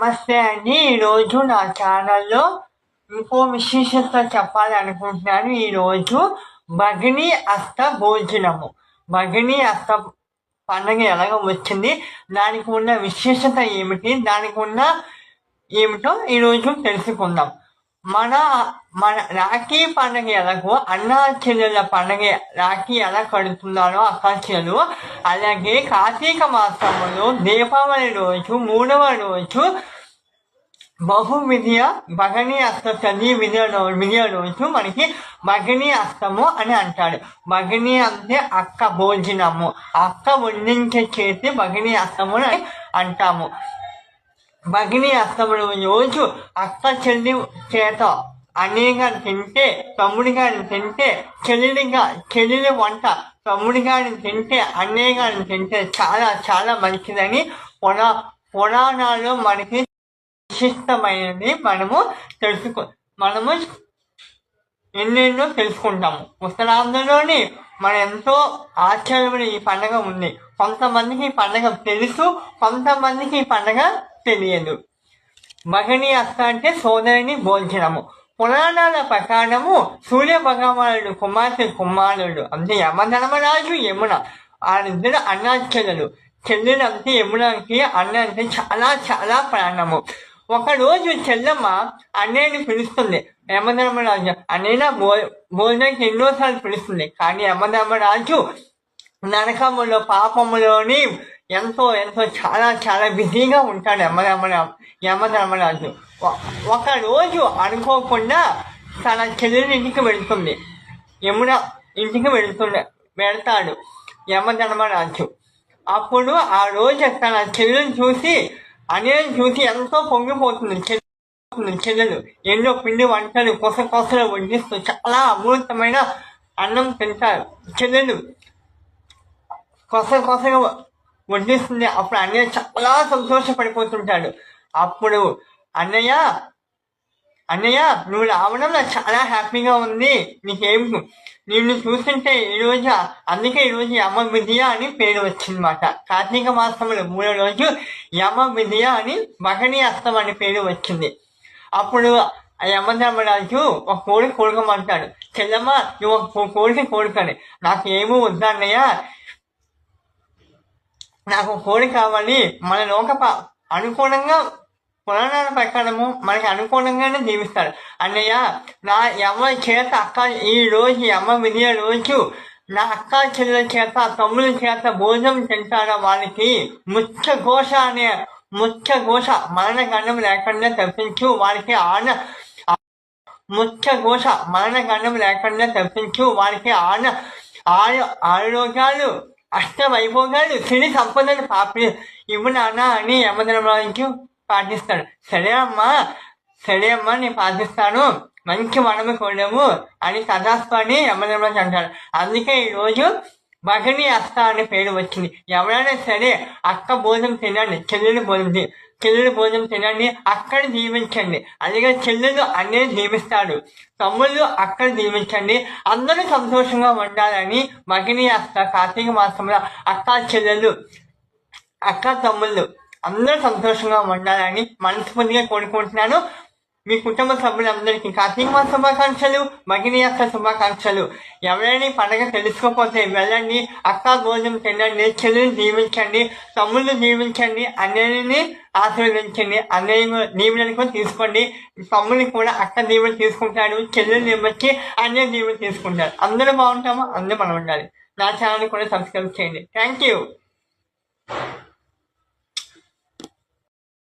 నమస్తే అండి. ఈరోజు నా ఛానల్లో ఇంకో విశేషత చెప్పాలనుకుంటున్నాను. ఈరోజు భగిని అస్త భోజనము. భగిని అస్త పండుగ ఎలాగ వచ్చింది? దానికి ఉన్న విశేషత ఏమిటి? దానికి ఉన్న ఏమిటో ఈరోజు తెలుసుకుందాం. మన మన రాఖీ పండుగ ఎలాగో అన్నా చెల్లెల పండుగ రాఖీ ఎలా కడుతున్నారో అక్క అలాగే కార్తీక మాసంలో దీపావళి రోజు మూడవ రోజు బహు విద్య భగని అస్త చది విద్య విద్య రోజు మనకి భగని అస్తము అని అంటాడు భగని అంటే అక్క భోజనము. అక్క వండించే చేతి భగని అస్తము అని అంటాము. భగిని అస్తముడు రోజు అక్క చెల్లి చేత అన్నయ్య తింటే తమ్ముడి గారిని తింటే చెల్లినిగా చెల్లి వంట తమ్ముడి గారిని తింటే అన్నయ్య గారిని తింటే చాలా చాలా మంచిదని పురా పురాణాలు మనకి విశిష్టమైనది మనము తెలుసుకో మనము ఎన్నెన్నో తెలుసుకుంటాము. ఉత్తరాంధ్రలోని మన ఎంతో ఆశ్చర్యమైన ఈ పండగ ఉంది. కొంతమందికి ఈ పండగ తెలుసు కొంతమందికి ఈ పండగ తెలియదు. మహిళి అక్క అంటే సోదరిని భోజనము. పురాణాల ప్రకారము సూర్య భగవానుడు కుమార్తె కుమారుడు అంటే యమధర్మరాజు యమున. వాళ్ళిద్దరు అన్నాచెల్లెలు. చెల్లెలు అంటే యమునకి అన్న అంటే చాలా చాలా ప్రాణము. ఒకరోజు చెల్లమ్మ అన్నయ్యని పిలుస్తుంది. యమధర్మరాజు అన్నయ్య భో భోజనానికి ఎన్నోసార్లు పిలుస్తుంది. కానీ యమధర్మరాజు నరకములో పాపములోని ఎంతో ఎంతో చాలా చాలా బిజీగా ఉంటాడు యమధర్మరా యమధర్మరాజు. ఒక రోజు అనుకోకుండా తన చెల్లెలు ఇంటికి వెళుతుంది. యమున ఇంటికి వెళుతుంది వెళ్తాడు యమధర్మరాజు. అప్పుడు ఆ రోజు తన చెల్లెలు చూసి అనేది చూసి ఎంతో పొంగిపోతుంది చెల్లెలు చెల్లెలు ఎన్నో పిండి వంటలు కొస కొసలు వడ్డిస్తూ చాలా అమృతమైన అన్నం తింటారు చెల్లెలు కొస కొసగా వడ్డిస్తుంది అప్పుడు అన్నయ్య చాలా సంతోషపడిపోతుంటాడు అప్పుడు అన్నయ్య అన్నయ్య నువ్వు రావడం నాకు చాలా హ్యాపీగా ఉంది. నీకేం నిన్ను చూస్తుంటే ఈరోజు అందుకే ఈరోజు యమ విద్య అని పేరు వచ్చిందన్నమాట. కార్తీక మాసంలో మూడో రోజు యమ విద్య అని మహని అస్తం అని పేరు వచ్చింది. అప్పుడు యమధర్మరాజు ఒక కోడి కోరుకోమంటాడు. చెల్లమ్మ నువ్వు ఒక కోడికి కోడుకని నాకు ఏమీ వద్దన్నయ్య నాకు కోడి కావాలి. మన లోక అనుకూలంగా పురాణాల ప్రకారము మనకి అనుకూలంగానే జీవిస్తాడు. అన్నయ్య నా ఎవరి చేత అక్క ఈ రోజు ఎవ విధియ రోజు నా అక్క చెల్లెల చేత తమ్ముల చేత భోజనం తింటారా వాళ్ళకి ముచ్చ ఘోష అనే ముచ్చ ఘోష మరణగండం లేకుండా తప్పించు వారికి ఆన ముచ్చ ఘోష మరణగండం లేకుండా తప్పించు వారికి ఆన ఆరో ఆరోగ్యాలు అష్టవైభోగాలు సిరి సంపదలు పాపి. ఇవ్వు నాన్న అని యమధర్మరాజు పాటిస్తాడు. సరే అమ్మా సరే అమ్మా నేను పాటిస్తాను. మంచి మనము కొనము అని తదాస్వాని యమధర్మరాజు అంటారు అందుకే ఈరోజు భగని అస్త అనే పేరు వచ్చింది. ఎవరైనా సరే అక్క భోజనం తినండి చెల్లెలు భోజనం చెల్లెలు భోజనం తినండి అక్కడ జీవించండి అలాగే చెల్లెలు అన్నీ జీవిస్తాడు తమ్ముళ్ళు అక్కడ జీవించండి అందరూ సంతోషంగా ఉండాలని మగిని అస్త కార్తీక మాసంలో అక్క చెల్లెలు అక్క తమ్ముళ్ళు అందరూ సంతోషంగా ఉండాలని మనస్ఫూర్తిగా కోరుకుంటున్నాను. మీ కుటుంబ సభ్యులందరికీ కార్తీక మాస శుభాకాంక్షలు మగిని అక్క శుభాకాంక్షలు. ఎవరైనా పండగ తెలుసుకోకపోతే వెళ్ళండి అక్క భోజనం తినండి చెల్లిని దీవించండి తమ్ముళ్ళు దీవించండి అన్నయ్యని ఆశీర్వదించండి అన్నయ్య దీవులను కూడా తీసుకోండి. తమ్ముని కూడా అక్క దీవులు తీసుకుంటాడు చెల్లెలు దీవచ్చి అన్నయ్య దీవులు తీసుకుంటారు. అందరూ బాగుంటాము? అందరూ మనం ఉండాలి. నా ఛానల్ కూడా సబ్స్క్రైబ్ చేయండి. Thank you